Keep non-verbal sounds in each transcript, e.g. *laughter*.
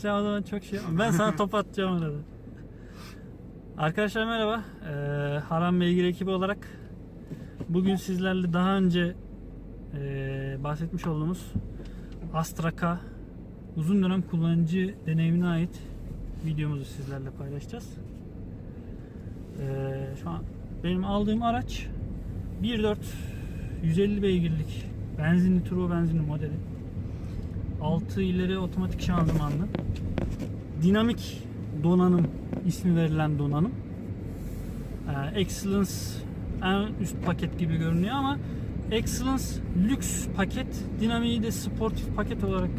sen o zaman çok şey Ben sana top atacağım arada. Arkadaşlar merhaba. Ee, Haram Beygir ekibi olarak bugün sizlerle daha önce ee, bahsetmiş olduğumuz Astra K uzun dönem kullanıcı deneyimine ait videomuzu sizlerle paylaşacağız. Ee, şu an benim aldığım araç 1.4 150 beygirlik benzinli turbo benzinli modeli. 6 ileri otomatik şanzımanlı. Dinamik donanım ismi verilen donanım. Ee, Excellence en üst paket gibi görünüyor ama Excellence lüks paket, dinamiği de sportif paket olarak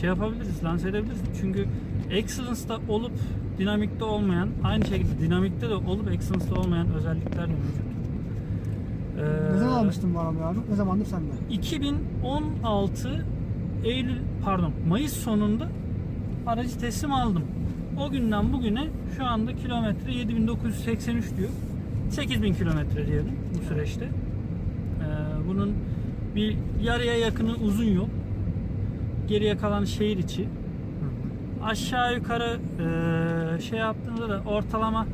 şey yapabiliriz, lanse edebiliriz. Çünkü Excellence'da olup dinamikte olmayan, aynı şekilde dinamikte de olup Excellence'da olmayan özellikler de mevcut. Ee, Ne zaman almıştın bu arabayı abi? Ne zamandır sende? 2016 Eylül pardon Mayıs sonunda aracı teslim aldım. O günden bugüne şu anda kilometre 7983 diyor. 8000 kilometre diyelim bu süreçte. Ee, bunun bir yarıya yakını uzun yol. Geriye kalan şehir içi. Aşağı yukarı e, şey yaptığımızda da ortalama.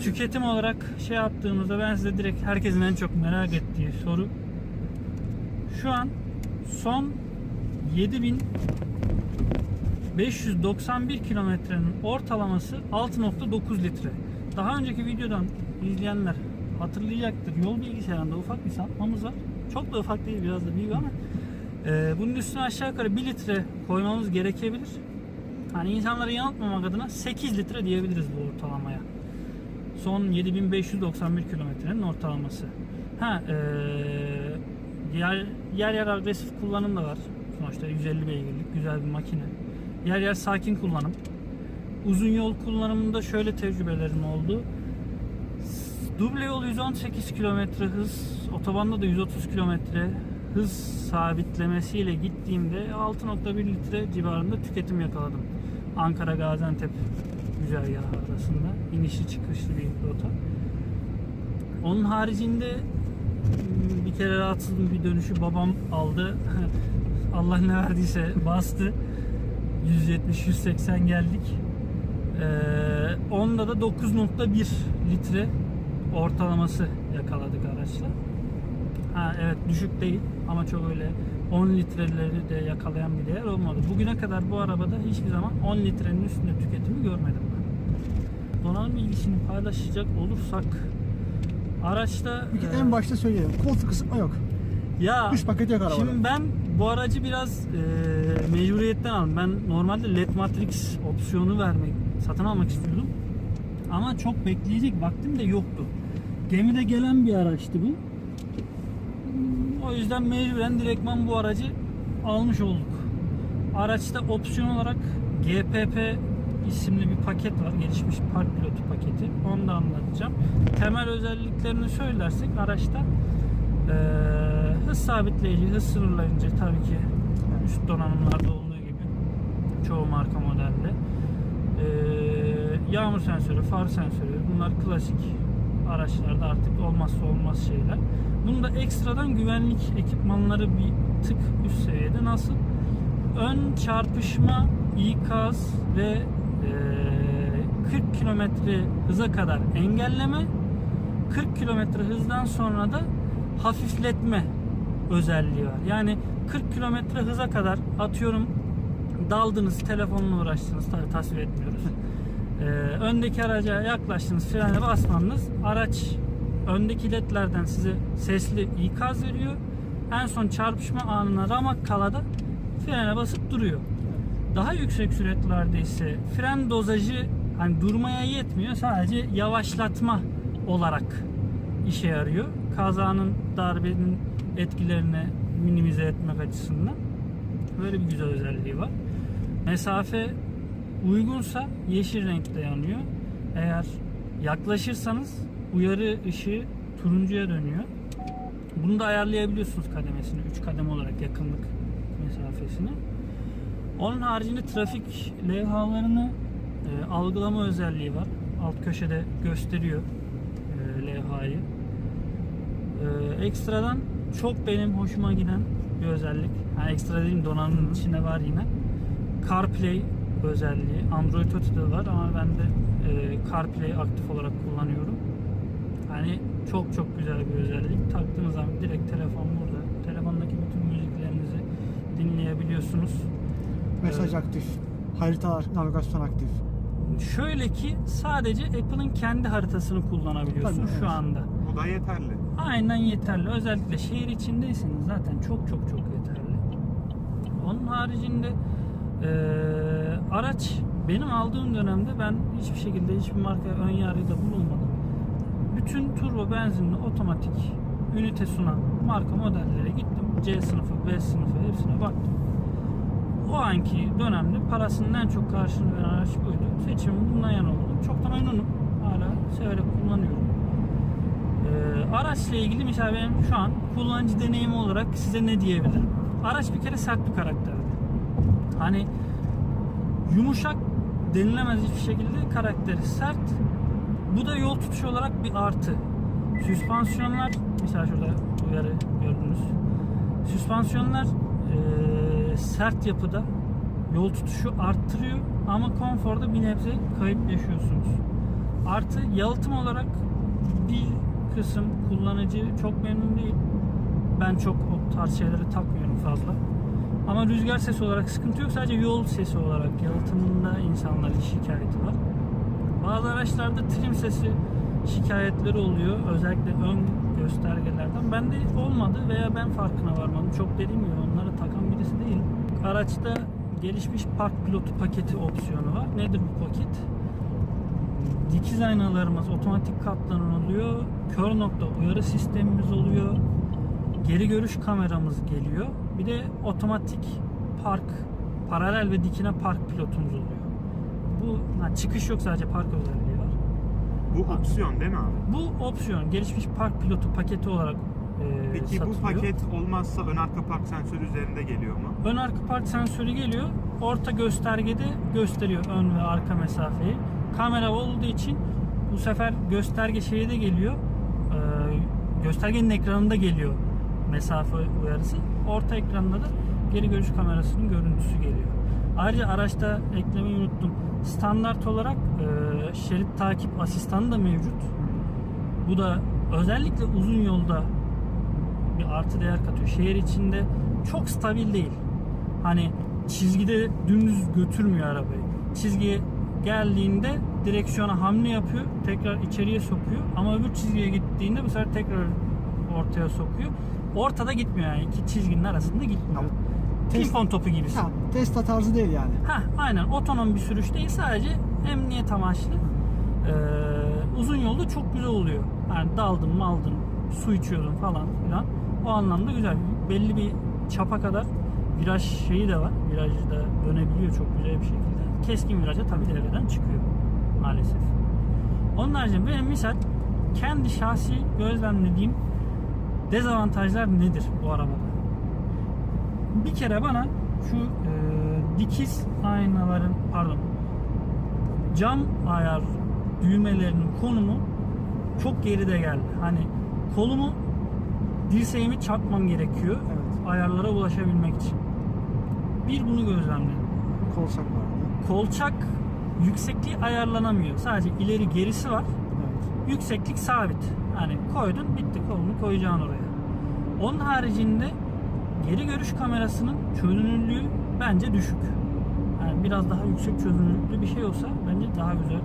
Tüketim olarak şey yaptığımızda ben size direkt herkesin en çok merak ettiği soru şu an son 7591 kilometrenin ortalaması 6.9 litre. Daha önceki videodan izleyenler hatırlayacaktır. Yol bilgisayarında ufak bir sapmamız var. Çok da ufak değil biraz da büyük ama e, bunun üstüne aşağı yukarı 1 litre koymamız gerekebilir. Hani insanları yanıltmamak adına 8 litre diyebiliriz bu ortalamaya. Son 7591 kilometrenin ortalaması. Ha, eee, yer, yer yer agresif kullanım da var. Sonuçta 150 beygirlik güzel bir makine. Yer yer sakin kullanım. Uzun yol kullanımında şöyle tecrübelerim oldu. Duble yol 118 kilometre hız, otobanda da 130 kilometre hız sabitlemesiyle gittiğimde 6.1 litre civarında tüketim yakaladım. Ankara Gaziantep güzergahı arasında inişli çıkışlı bir rota. Onun haricinde m, bir kere rahatsızım bir dönüşü babam aldı. *laughs* Allah ne verdiyse bastı. 170-180 geldik. Ee, onda da 9.1 litre ortalaması yakaladık araçla. Ha evet düşük değil ama çok öyle 10 litreleri de yakalayan bir değer olmadı. Bugüne kadar bu arabada hiçbir zaman 10 litrenin üstünde tüketimi görmedim ben. Donanım bilgisini paylaşacak olursak araçta Bir kere en başta söyleyelim. Koltuk ısıtma yok. ya Üst paket yok arabada. Şimdi ben bu aracı biraz e, mecburiyetten aldım. Ben normalde LED Matrix opsiyonu vermek, satın almak istiyordum. Ama çok bekleyecek vaktim de yoktu. Gemide gelen bir araçtı bu. O yüzden mecburen direktman bu aracı almış olduk. Araçta opsiyon olarak GPP isimli bir paket var. Gelişmiş park pilotu paketi. Onu da anlatacağım. Temel özelliklerini söylersek araçta ee, hız sabitleyici, hız sınırlayıcı tabii ki üst donanımlarda olduğu gibi çoğu marka modelde. Ee, yağmur sensörü, far sensörü bunlar klasik araçlarda artık olmazsa olmaz şeyler. Bunda ekstradan güvenlik ekipmanları bir tık üst seviyede. Nasıl? Ön çarpışma, ikaz ve ee, 40 kilometre hıza kadar engelleme 40 kilometre hızdan sonra da hafifletme özelliği var. Yani 40 kilometre hıza kadar atıyorum daldınız telefonla uğraştınız tabi tasvir etmiyoruz. *laughs* Ee, öndeki araca yaklaştınız frene basmanız araç öndeki ledlerden size sesli ikaz veriyor. En son çarpışma anına ramak kalada frene basıp duruyor. Daha yüksek süratlerde ise fren dozajı hani durmaya yetmiyor sadece yavaşlatma olarak işe yarıyor. Kazanın darbenin etkilerini minimize etmek açısından böyle bir güzel özelliği var. Mesafe uygunsa yeşil renkte yanıyor. Eğer yaklaşırsanız uyarı ışığı turuncuya dönüyor. Bunu da ayarlayabiliyorsunuz kademesini. 3 kademe olarak yakınlık mesafesini. Onun haricinde trafik levhalarını e, algılama özelliği var. Alt köşede gösteriyor e, levhayı. E, ekstradan çok benim hoşuma giden bir özellik. Yani ekstra değil donanımın içinde var yine. CarPlay özelliği. Android Auto'da var ama ben de e, CarPlay aktif olarak kullanıyorum. Yani çok çok güzel bir özellik. Taktığınız zaman direkt telefon burada. Telefondaki bütün müziklerinizi dinleyebiliyorsunuz. Mesaj Evet. aktif. Haritalar, navigasyon aktif. Şöyle ki sadece Apple'ın kendi haritasını kullanabiliyorsun Tabii, şu evet. anda. Bu da yeterli. Aynen yeterli. Özellikle şehir içindeyseniz zaten çok çok çok yeterli. Onun haricinde eee, araç benim aldığım dönemde ben hiçbir şekilde hiçbir marka ön yargıda bulunmadım. Bütün turbo benzinli otomatik ünite sunan marka modellere gittim. C sınıfı, B sınıfı hepsine baktım. O anki dönemde parasının en çok karşılığını veren araç buydu. Seçimim bundan yana oldu. Çok da. Hala severek kullanıyorum. Ee, araçla ilgili mesela benim şu an kullanıcı deneyimi olarak size ne diyebilirim? Araç bir kere sert bir karakterdi. Hani yumuşak denilemez hiçbir şekilde karakteri sert. Bu da yol tutuşu olarak bir artı. Süspansiyonlar mesela şurada uyarı gördünüz. Süspansiyonlar eee, sert yapıda yol tutuşu arttırıyor ama konforda bir nebze kayıp yaşıyorsunuz. Artı yalıtım olarak bir kısım kullanıcı çok memnun değil. Ben çok o tarz şeyleri takmıyorum fazla. Ama rüzgar sesi olarak sıkıntı yok. Sadece yol sesi olarak yalıtımında insanların şikayeti var. Bazı araçlarda trim sesi şikayetleri oluyor. Özellikle ön göstergelerden. Bende olmadı veya ben farkına varmadım. Çok dediğim gibi onları takan birisi değilim. Araçta gelişmiş park pilotu paketi opsiyonu var. Nedir bu paket? Dikiz aynalarımız otomatik katlanılıyor. Kör nokta uyarı sistemimiz oluyor. Geri görüş kameramız geliyor. Bir de otomatik park, paralel ve dikine park pilotumuz oluyor. Bu ha, çıkış yok sadece park özelliği var. Bu opsiyon değil mi abi? Bu opsiyon gelişmiş park pilotu paketi olarak e, Peki satılıyor. bu paket olmazsa ön arka park sensörü üzerinde geliyor mu? Ön arka park sensörü geliyor. Orta göstergede gösteriyor ön ve arka mesafeyi. Kamera olduğu için bu sefer gösterge şeyde geliyor. Ee, göstergenin ekranında geliyor mesafe uyarısı. Orta ekranda da geri görüş kamerasının görüntüsü geliyor. Ayrıca araçta eklemeyi unuttum. Standart olarak e, şerit takip asistanı da mevcut. Bu da özellikle uzun yolda bir artı değer katıyor. Şehir içinde çok stabil değil. Hani çizgide dümdüz götürmüyor arabayı. Çizgiye geldiğinde direksiyona hamle yapıyor, tekrar içeriye sokuyor. Ama öbür çizgiye gittiğinde bu sefer tekrar ortaya sokuyor. Ortada gitmiyor yani iki çizginin arasında gitmiyor. Tamam. Pimpon topu gibisin. Ha, Tesla tarzı değil yani. Ha aynen otonom bir sürüş değil sadece emniyet amaçlı. Ee, uzun yolda çok güzel oluyor. Yani daldın maldın su içiyordun falan filan. O anlamda güzel. Belli bir çapa kadar viraj şeyi de var. Virajı da dönebiliyor çok güzel bir şekilde. Keskin viraja tabii devreden çıkıyor maalesef. Onun haricinde benim misal kendi şahsi gözlemlediğim dezavantajlar nedir bu arabada? bir kere bana şu e, dikiz aynaların pardon cam ayar düğmelerinin konumu çok geride geldi. Hani kolumu dirseğimi çarpmam gerekiyor Evet. ayarlara ulaşabilmek için. Bir bunu gözlemledim. Kolçak var. Kolçak yüksekliği ayarlanamıyor. Sadece ileri gerisi var. Evet. Yükseklik sabit. Hani koydun bitti kolunu koyacaksın oraya. Onun haricinde geri görüş kamerasının çözünürlüğü bence düşük. Yani biraz daha yüksek çözünürlüklü bir şey olsa bence daha güzel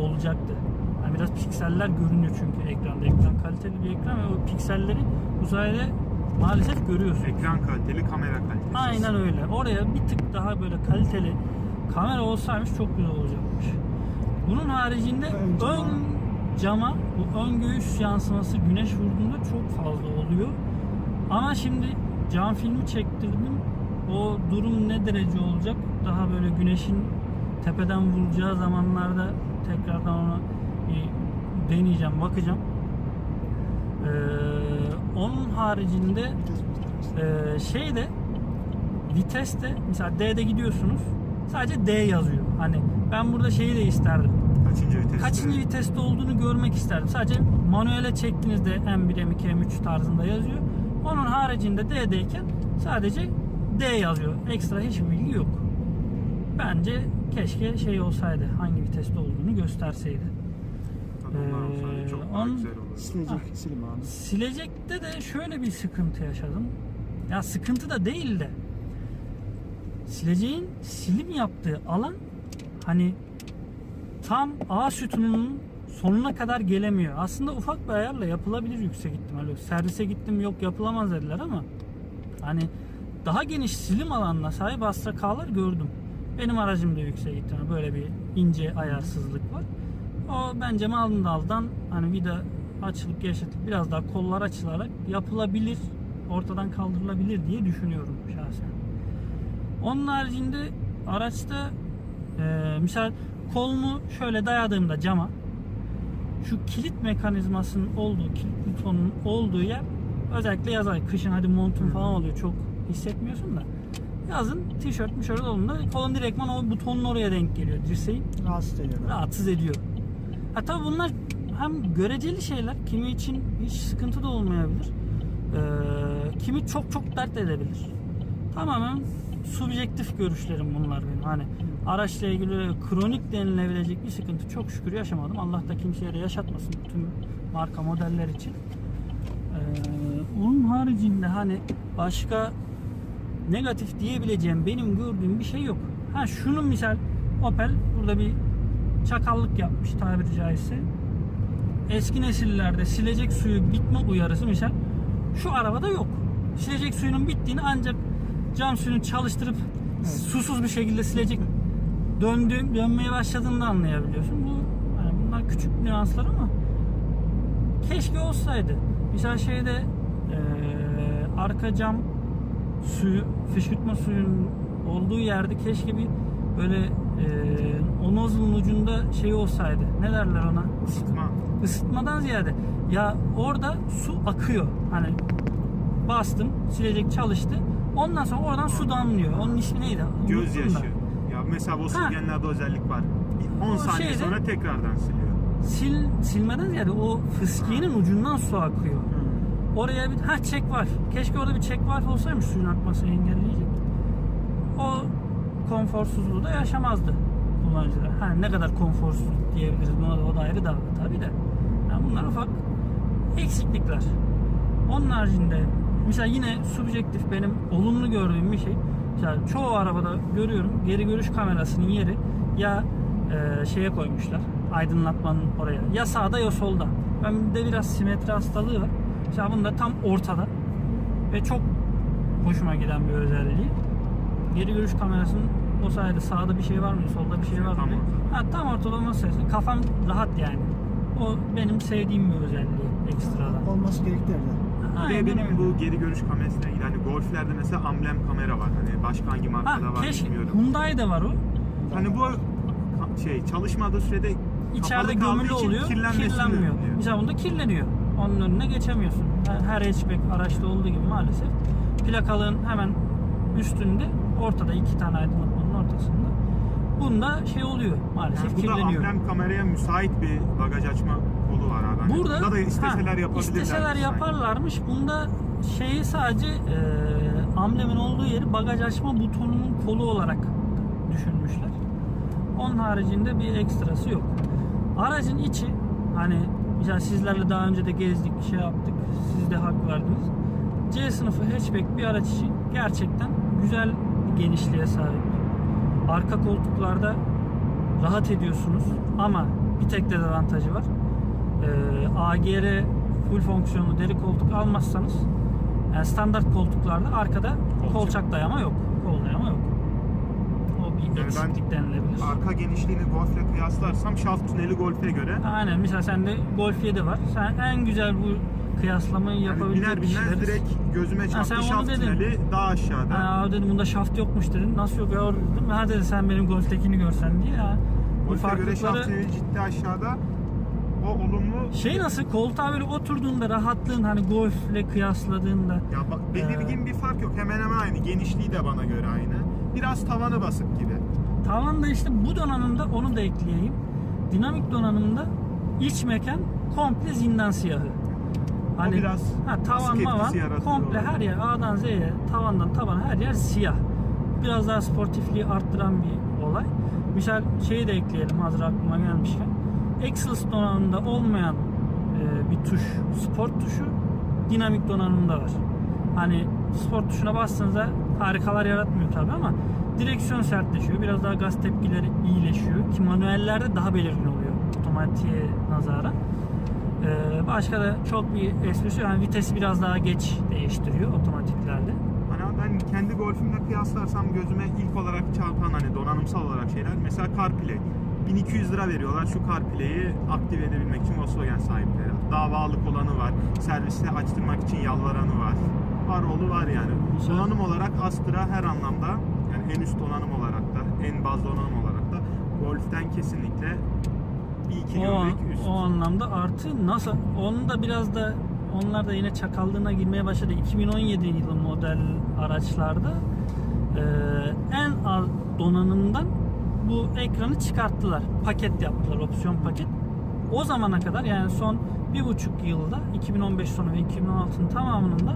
olacaktı. Yani biraz pikseller görünüyor çünkü ekranda. Ekran kaliteli bir ekran ve o pikselleri bu sayede maalesef görüyorsun. Ekran kaliteli, kamera kaliteli. Aynen öyle. Oraya bir tık daha böyle kaliteli kamera olsaymış çok güzel olacakmış. Bunun haricinde Ön cama. ön cama bu ön göğüs yansıması güneş vurduğunda çok fazla oluyor. Ama şimdi cam filmi çektirdim. O durum ne derece olacak? Daha böyle güneşin tepeden vuracağı zamanlarda tekrardan bir deneyeceğim, bakacağım. Ee, onun haricinde göstergesi. ee, şeyde viteste mesela D'de gidiyorsunuz sadece D yazıyor. Hani ben burada şeyi de isterdim. Kaçıncı vites? Kaçıncı viteste olduğunu görmek isterdim. Sadece manuele çektiğinizde M1, M2, M3 tarzında yazıyor. Onun haricinde D'deyken sadece D yazıyor. Ekstra hiçbir bilgi yok. Bence keşke şey olsaydı. Hangi viteste olduğunu gösterseydi. Tabii onlar olsaydı Ee, çok on-. Silecek silim abi. Silecekte de şöyle bir sıkıntı yaşadım. Ya sıkıntı da değil de sileceğin silim yaptığı alan hani tam A sütununun sonuna kadar gelemiyor. Aslında ufak bir ayarla yapılabilir yüksek ihtimalle. Servise gittim yok yapılamaz dediler ama hani daha geniş silim alanına sahip Astra gördüm. Benim aracımda yüksek ihtimal böyle bir ince ayarsızlık var. O bence malın daldan hani vida açılıp gevşetip biraz daha kollar açılarak yapılabilir, ortadan kaldırılabilir diye düşünüyorum şahsen. Onun haricinde araçta e, misal kolumu şöyle dayadığımda cama şu kilit mekanizmasının olduğu, kilit butonun olduğu yer özellikle yaz ayı, kışın hadi montun falan oluyor çok hissetmiyorsun da yazın tişört mişört olduğunda kolun direktman o butonun oraya denk geliyor dirseğin Rahatsız ediyor. rahatsız ediyor. Ha tabii bunlar hem göreceli şeyler, kimi için hiç sıkıntı da olmayabilir. Ee, kimi çok çok dert edebilir. Tamamen subjektif görüşlerim bunlar benim. Hani araçla ilgili kronik denilebilecek bir sıkıntı çok şükür yaşamadım. Allah da kimseye de yaşatmasın tüm marka modeller için. Ee, onun haricinde hani başka negatif diyebileceğim benim gördüğüm bir şey yok. Ha şunun misal Opel burada bir çakallık yapmış tabiri caizse. Eski nesillerde silecek suyu bitme uyarısı misal şu arabada yok. Silecek suyunun bittiğini ancak cam suyunu çalıştırıp susuz bir şekilde silecek döndüğün dönmeye başladığında anlayabiliyorsun. Bu hani bunlar küçük nüanslar ama keşke olsaydı. Misal şeyde eee, arka cam suyu, fışkırtma suyun olduğu yerde keşke bir böyle eee o nozzle'ın ucunda şey olsaydı. Ne derler ona? Isıtma. Isıtmadan ziyade ya orada su akıyor. Hani bastım, silecek çalıştı. Ondan sonra oradan su damlıyor. Onun ismi neydi? Da. Gözyaşı. Ya mesela bu silgenlerde özellik var. 10 O saniye şeyde- sonra tekrardan siliyor. Sil, silmeden ziyade o fıskiyenin ucundan su akıyor. Hmm. Oraya bir ha çek var. Keşke orada bir çek var olsaymış suyun akmasını engelleyecek. O konforsuzluğu da yaşamazdı kullanıcılar. Ha ne kadar konforsuz diyebiliriz buna da o da ayrı dava tabii de. Yani bunlar ufak eksiklikler. Onun haricinde mesela yine subjektif benim olumlu gördüğüm bir şey. Mesela çoğu arabada görüyorum geri görüş kamerasının yeri ya e, şeye koymuşlar aydınlatmanın oraya ya sağda ya solda. Ben de biraz simetri hastalığı var. Mesela bunda tam ortada ve çok hoşuma giden bir özelliği. Geri görüş kamerasının o sayede sağda bir şey var mı, solda bir şey var mı? Tam diye. ortada. Ha, tam ortada olması sayesinde kafam rahat yani. O benim sevdiğim bir özelliği ekstradan. Olması gerekli. Bir Aynen de benim öyle. bu geri görüş kamerasına ilgili hani golflerde mesela amblem kamera var. Hani başka hangi Ha, markada var keşke bilmiyorum. Hyundai'de var o. Hani bu şey çalışmadığı sürede İçeride kapalı kaldığı gömülü için oluyor, kirlenmiyor. önlüyor. Mesela bunda kirleniyor. Onun önüne geçemiyorsun. Her- Her hatchback araçta olduğu gibi maalesef. Plakalığın hemen üstünde, ortada iki tane aydınlatmanın ortasında. Bunda şey oluyor maalesef Yani bu da kirleniyor. amblem kameraya müsait bir bagaj açma kolu var abi. Hani Burada da isteseler ha, yapabilirler. isteseler yaparlarmış. Bunda şeyi sadece e, amblemin olduğu yeri bagaj açma butonunun kolu olarak düşünmüşler. Onun haricinde bir ekstrası yok. Aracın içi hani mesela sizlerle daha önce de gezdik, şey yaptık. Siz de hak verdiniz. C sınıfı hatchback bir araç için gerçekten güzel bir genişliğe sahip. Arka koltuklarda rahat ediyorsunuz ama bir tek dezavantajı var. Ee, AGR full fonksiyonlu deri koltuk almazsanız yani standart koltuklarda arkada Kolçak. kolçak dayama yok. Kol dayama yok. O bir Yani eksiklik denilebilir. Arka genişliğini Golf'le kıyaslarsam şaft tüneli Golf'e göre Aynen mesela sende Golf 7 var. Sen en güzel bu kıyaslamayı yani yapabilecek biner kişileriz. direkt gözüme çarptı onu şaft dedin. tüneli daha aşağıda. Ha, dedim bunda şaft yokmuş dedin. Nasıl yok ya dedim. Ha dedi sen benim Golf'tekini görsen diye ya. Bu Golf'e göre şaft tüneli ciddi aşağıda. O olumlu şey nasıl koltuğa böyle oturduğunda rahatlığın hani Golf'le kıyasladığında Ya bak belirgin bir fark yok. Hemen hemen aynı. Genişliği de bana göre aynı. Biraz tavanı basık gibi. Tavanda işte bu donanımda onu da ekleyeyim. Dinamik donanımda iç mekan komple zindan siyahı. Hani biraz ha, tavan sık mavan etkisi yaratıyor komple her olabilir. yer A'dan Z'ye tavandan tabana her yer siyah. Biraz daha sportifliği arttıran bir olay. Misal şeyi de ekleyelim hazır aklıma gelmişken. Excellence donanımında olmayan e, bir tuş sport tuşu dinamik donanımda var. Hani sport tuşuna bastığınızda harikalar yaratmıyor tabi ama direksiyon sertleşiyor. Biraz daha gaz tepkileri iyileşiyor ki manuellerde daha belirgin oluyor otomatiğe nazaran. Ee, başka da çok bir esprisi. Yani vitesi biraz daha geç değiştiriyor otomatiklerde. Hani ben kendi golfümle kıyaslarsam gözüme ilk olarak çarpan hani donanımsal olarak şeyler mesela CarPlay. 1200 lira veriyorlar şu CarPlay'i aktive edebilmek için Volkswagen sahipleri. Davalık olanı var. Serviste açtırmak için yalvaranı var. Var oğlu var yani. Donanım olarak Astra her anlamda yani en üst donanım olarak da en baz donanım olarak da Golf'ten kesinlikle bir iki O, an- üst. o anlamda artı nasıl onun da biraz da onlar da yine çakallığına girmeye başladı. 2017 yılı model araçlarda e, en az donanımdan bu ekranı çıkarttılar. Paket yaptılar, opsiyon paket. O zamana kadar yani son bir buçuk yılda 2015 sonu ve 2016'nın tamamında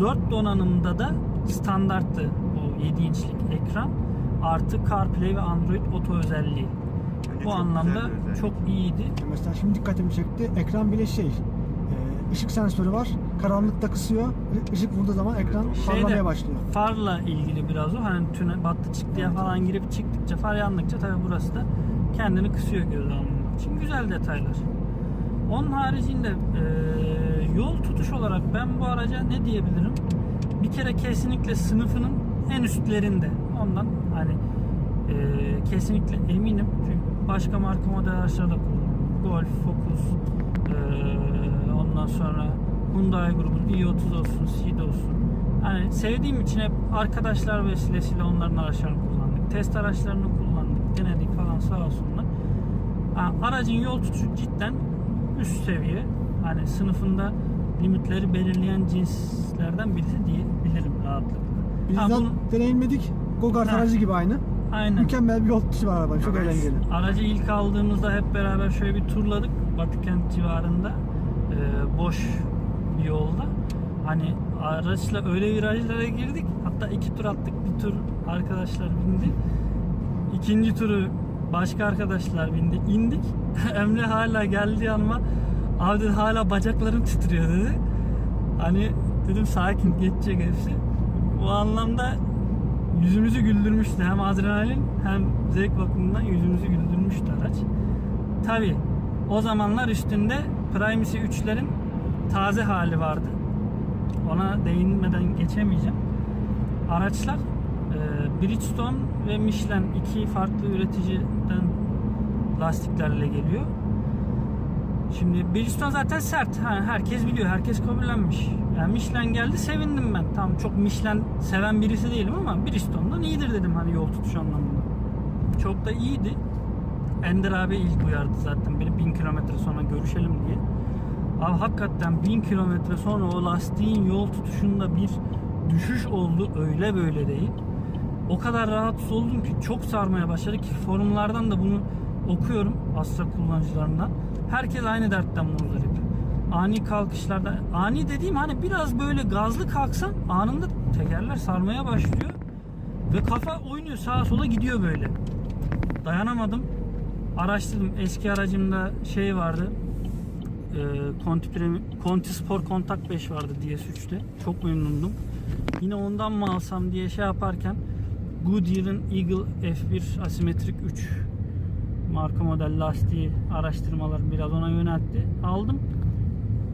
4 donanımda da standarttı bu 7 inçlik ekran artı CarPlay ve Android Auto özelliği. Bence Bu çok anlamda çok iyiydi. Mesela şimdi dikkatimi çekti. Ekran bile şey. e, ışık sensörü var. Karanlıkta kısıyor. Işık vurduğu zaman ekran Şeyde, parlamaya başlıyor. Farla ilgili biraz o. Hani tüne battı çıktıya Evet, falan girip çıktıkça far yandıkça tabii burası da kendini kısıyor göz almamak için. Güzel detaylar. Onun haricinde e, yol tutuş olarak ben bu araca ne diyebilirim? Bir kere kesinlikle sınıfının en üstlerinde. Ondan hani e, kesinlikle eminim. Çünkü başka marka model araçlarda. Golf, Focus, e, ondan sonra Hyundai grubun i30 olsun, Ceed olsun. Hani sevdiğim için hep arkadaşlar vesilesiyle onların araçlarını. Test araçlarını kullandık, denedik falan sağ olsunlar. Aracın yol tutuşu cidden üst seviye. Hani sınıfında limitleri belirleyen cinslerden birisi diyebilirim rahatlıkla. Biz Ha, bunu- deneyimledik. Go-Kart aracı gibi aynı. Aynen. Mükemmel bir yol tutuşu var arabanın. Çok Evet. eğlenceli. Aracı ilk aldığımızda hep beraber şöyle bir turladık Batıkent civarında Ee, boş bir yolda. Hani araçla öyle virajlara girdik. Hatta iki tur attık. Bir tur arkadaşlar bindi. İkinci turu başka arkadaşlar bindi. İndik. *laughs* Emre hala geldi yanıma. Abi dedi, hala bacaklarım titriyor dedi. Hani dedim sakin geçecek hepsi. Bu anlamda yüzümüzü güldürmüştü. Hem adrenalin hem zevk bakımından yüzümüzü güldürmüştü araç. Tabi o zamanlar üstünde Primacy 3'lerin taze hali vardı. Ona değinmeden geçemeyeceğim. Araçlar Bridgestone ve Michelin iki farklı üreticiden lastiklerle geliyor. Şimdi Bridgestone zaten sert. Ha, herkes biliyor. Herkes kabullenmiş. Yani Michelin geldi sevindim ben. Tam çok Michelin seven birisi değilim ama Bridgestone'dan iyidir dedim hani yol tutuş anlamında. Çok da iyiydi. Ender abi ilk uyardı zaten beni 1000 kilometre sonra görüşelim diye. Abi hakikaten 1000 kilometre sonra o lastiğin yol tutuşunda bir düşüş oldu öyle böyle değil. O kadar rahatsız oldum ki çok sarmaya başladı ki forumlardan da bunu okuyorum Astra kullanıcılarından. Herkes aynı dertten muzdarip. Ani kalkışlarda, ani dediğim hani biraz böyle gazlı kalksan anında tekerler sarmaya başlıyor. Ve kafa oynuyor sağa sola gidiyor böyle. Dayanamadım. Araştırdım. Eski aracımda şey vardı. E, Conti, Premi- Conti Sport Contact 5 vardı DS3'te. Çok memnundum. Yine ondan mı alsam diye şey yaparken Goodyear'ın Eagle F1 asimetrik 3 marka model lastiği araştırmalar biraz ona yöneltti. Aldım.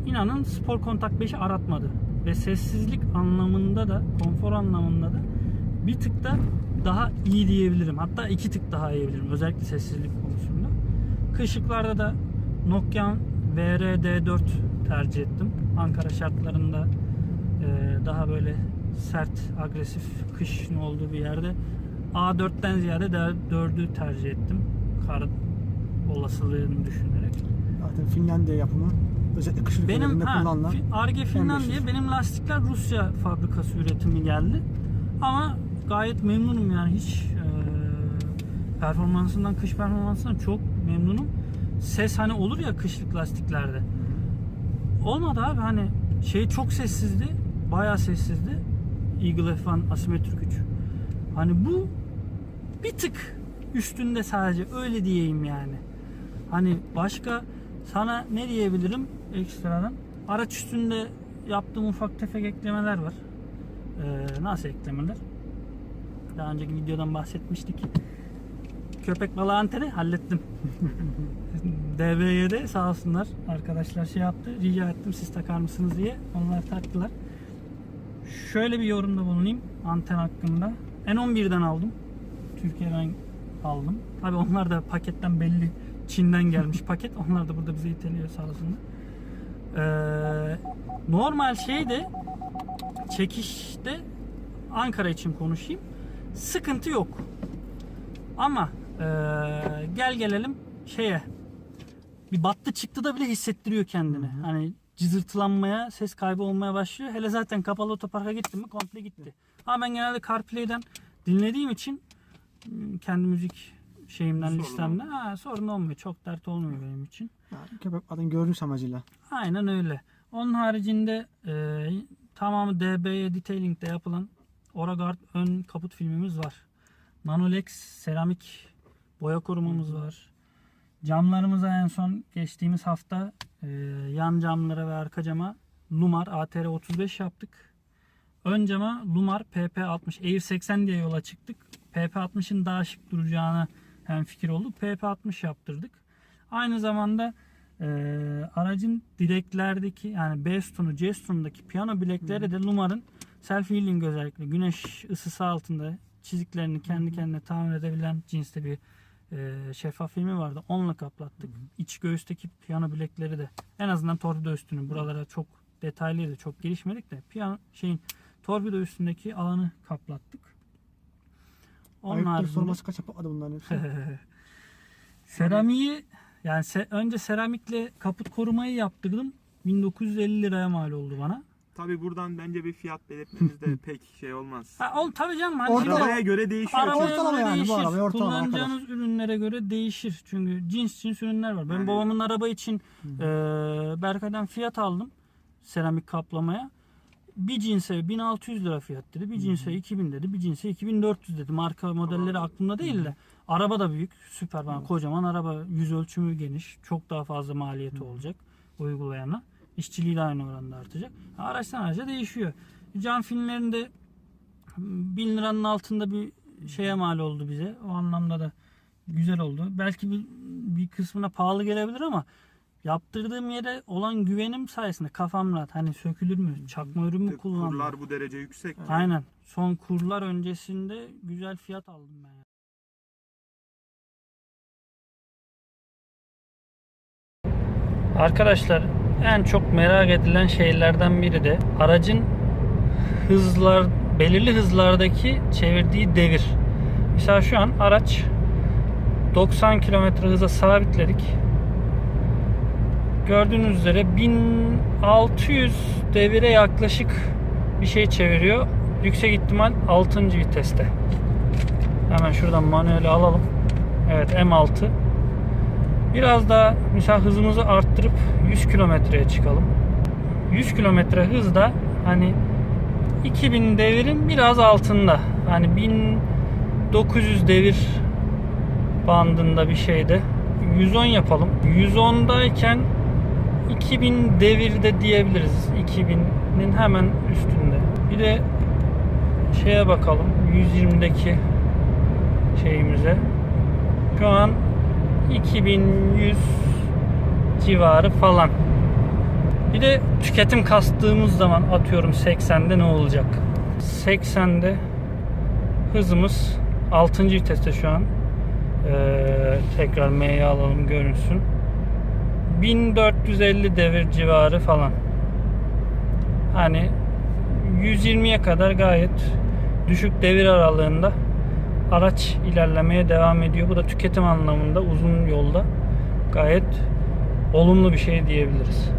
İnanın Sport Contact 5'i aratmadı. Ve sessizlik anlamında da, konfor anlamında da bir tık da daha iyi diyebilirim. Hatta iki tık daha iyi diyebilirim. Özellikle sessizlik konusunda. Kışlıklarda da Nokian VRD4 tercih ettim. Ankara şartlarında daha böyle sert, agresif kışın olduğu bir yerde A4'ten ziyade de 4'ü tercih ettim. Kar olasılığını düşünerek. Zaten Finlandiya yapımı. Özellikle kış Benim ha, kullanılan. Arge Finlandiya benim lastikler Rusya fabrikası üretimi geldi. Ama gayet memnunum yani hiç e, performansından kış performansından çok memnunum. Ses hani olur ya kışlık lastiklerde. olmadı abi hani şey çok sessizdi. Bayağı sessizdi. Eagle F1 asimetrik 3. Hani bu bir tık üstünde sadece öyle diyeyim yani. Hani başka sana ne diyebilirim ekstradan? Araç üstünde yaptığım ufak tefek eklemeler var. Ee, nasıl eklemeler? Daha önceki videodan bahsetmiştik. Köpek balığı anteni hallettim. *laughs* DB'ye sağ olsunlar arkadaşlar şey yaptı. Rica ettim siz takar mısınız diye. Onlar taktılar. Şöyle bir yorumda bulunayım anten hakkında. N11'den aldım. Türkiye'den aldım. Tabi onlar da paketten belli Çin'den gelmiş *laughs* paket. Onlar da burada bize iteliyor sağ olsunlar. Ee, normal şey de çekişte Ankara için konuşayım. Sıkıntı yok. Ama ee, gel gelelim şeye. Bir battı çıktı da bile hissettiriyor kendini. Hani cızırtılanmaya, ses kaybı olmaya başlıyor. Hele zaten kapalı otoparka gittim mi komple gitti. Ama ben genelde CarPlay'den dinlediğim için m, kendi müzik şeyimden Sorun listemden ha, sorun olmuyor. Çok dert olmuyor benim için. Yani köpek adın görünüş amacıyla. Aynen öyle. Onun haricinde e, tamamı DB'ye detailing'de yapılan Oragard ön kaput filmimiz var. Manolex seramik boya korumamız var. Camlarımıza en son geçtiğimiz hafta e, yan camlara ve arka cama Lumar ATR 35 yaptık. Ön cama Lumar PP60 Air 80 diye yola çıktık. PP60'ın daha şık duracağına hem fikir olduk. PP60 yaptırdık. Aynı zamanda e, aracın direklerdeki yani B sütunu C sütunundaki piyano bilekleri de Lumar'ın self healing özellikle güneş ısısı altında çiziklerini kendi kendine tamir edebilen cinste bir e, şeffaf filmi vardı. Onunla kaplattık. İç göğüsteki piyano bilekleri de en azından torpido üstünü buralara çok detaylıydı. Çok gelişmedik de piyano şeyin torpido üstündeki alanı kaplattık. Onun Ayıptır haricinde- sorması kaç yapamadı bunların hepsi. *laughs* Seramiği yani se- önce seramikle kaput korumayı yaptırdım. 1950 liraya mal oldu bana. Tabi buradan bence bir fiyat belirtmemiz de *laughs* pek şey olmaz. Ha, ol tabii canım hani Ortalama- Arabaya göre değişiyor. Arabaya çünkü. Ortalama göre yani bu değişir. arabaya ortalama Kullanacağınız ürünlere göre değişir. Çünkü cins cins ürünler var. Ben Yani- babamın araba için e, Berkay'dan fiyat aldım. Seramik kaplamaya. Bir cinse 1600 lira fiyat dedi. Bir cinse 2000 dedi. Bir cinse 2400 dedi. Marka modelleri aklımda değil de. Araba da büyük. Süper. Ben kocaman araba. Yüz ölçümü geniş. Çok daha fazla maliyeti olacak uygulayana. İşçiliği de aynı oranda artacak. Araçtan araca değişiyor. Cam filmlerinde 1000 liranın altında bir şeye mal oldu bize. O anlamda da güzel oldu. Belki bir, bir kısmına pahalı gelebilir ama yaptırdığım yere olan güvenim sayesinde kafam rahat. Hani sökülür mü? Çakma ürün mü kullandım? Kurlar bu derece yüksek. Aynen. Son kurlar öncesinde güzel fiyat aldım ben. Arkadaşlar en çok merak edilen şeylerden biri de aracın hızlar belirli hızlardaki çevirdiği devir. Mesela şu an araç 90 km hıza sabitledik. Gördüğünüz üzere 1600 devire yaklaşık bir şey çeviriyor. Yüksek ihtimal 6. viteste. Hemen şuradan manueli alalım. Evet M6. Biraz daha mesela hızımızı arttırıp 100 kilometreye çıkalım. 100 kilometre hızda hani 2000 devirin biraz altında. Hani 1900 devir bandında bir şeyde. 110 yapalım. 110'dayken 2000 devirde diyebiliriz. 2000'in hemen üstünde. Bir de şeye bakalım. 120'deki şeyimize. Şu an 2100 civarı falan. Bir de tüketim kastığımız zaman atıyorum 80'de ne olacak? 80'de hızımız 6. viteste şu an. Ee, tekrar M'yi alalım görünsün. 1450 devir civarı falan. Hani 120'ye kadar gayet düşük devir aralığında araç ilerlemeye devam ediyor. Bu da tüketim anlamında uzun yolda gayet olumlu bir şey diyebiliriz.